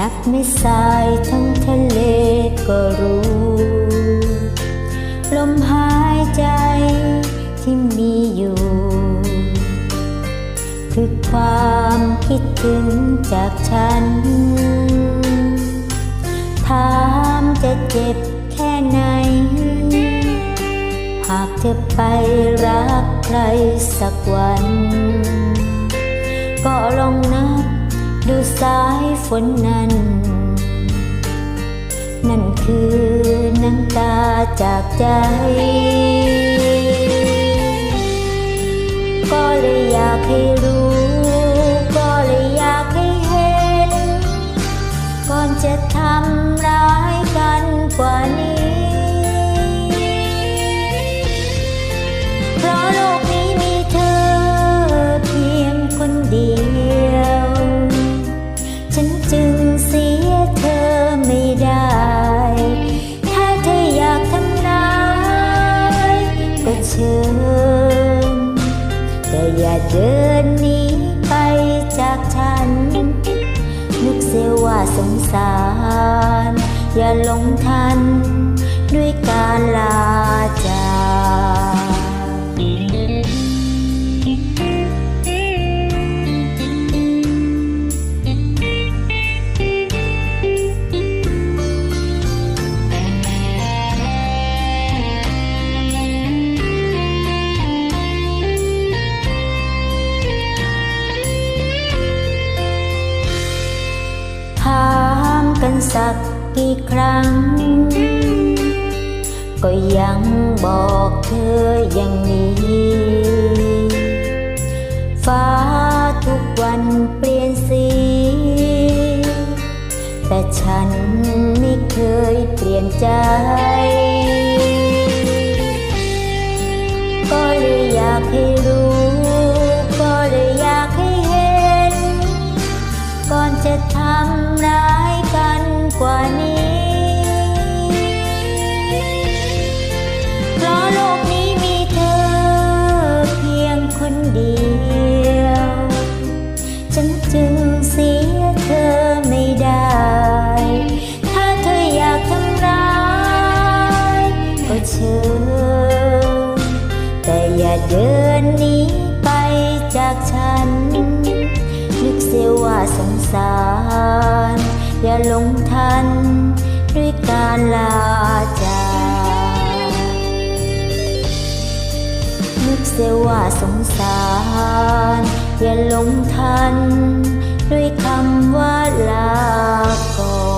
นักไม่สายทั้งทะเลก็รู้ ลมหายใจที่มีอยู่ คือความคิดถึงจากฉัน ถามจะเจ็บแค่ไหน หากเธอไปรักใครสักวัน ก็ลองนับ ดูสายฝนนั้น นั่นคือน้ำตาจากใจ เดินหนีไปจากฉัน นึกเสียว่าสงสาร อย่าหลงทันด้วยการลา สักกี่ครั้ง ก็ยังบอกเธออย่างนี้ ฟ้าทุกวันเปลี่ยนสี แต่ฉันไม่เคยเปลี่ยนใจ เชิญแต่อย่าเดินหนีไปจากฉัน นึกเสียว่าสงสาร อย่าหลงทัน ด้วยการลาจากนึกเสียว่าสงสาร อย่าหลงทัน ด้วยคำว่าลาก่อน